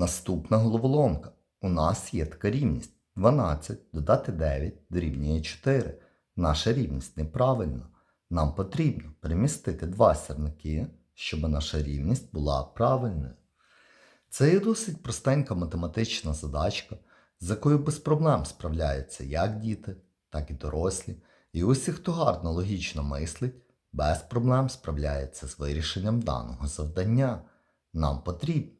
Наступна головоломка. У нас є така рівність. 12 додати 9 дорівнює 4. Наша рівність неправильна. Нам потрібно перемістити два сірники, щоб наша рівність була правильною. Це є досить простенька математична задачка, з якою без проблем справляються як діти, так і дорослі. І усі, хто гарно логічно мислить, без проблем справляється з вирішенням даного завдання. Нам потрібно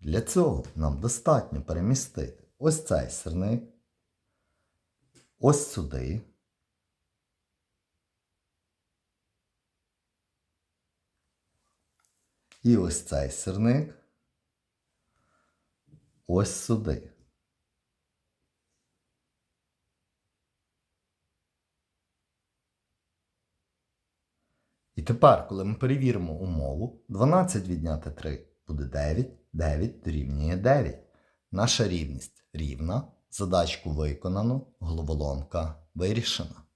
Для цього нам достатньо перемістити ось цей сірник, ось сюди. І ось цей сірник ось сюди. І тепер, коли ми перевіримо умову, 12 відняти 3 буде 9, 9 дорівнює 9. Наша рівність рівна, задачку виконано, головоломка вирішена.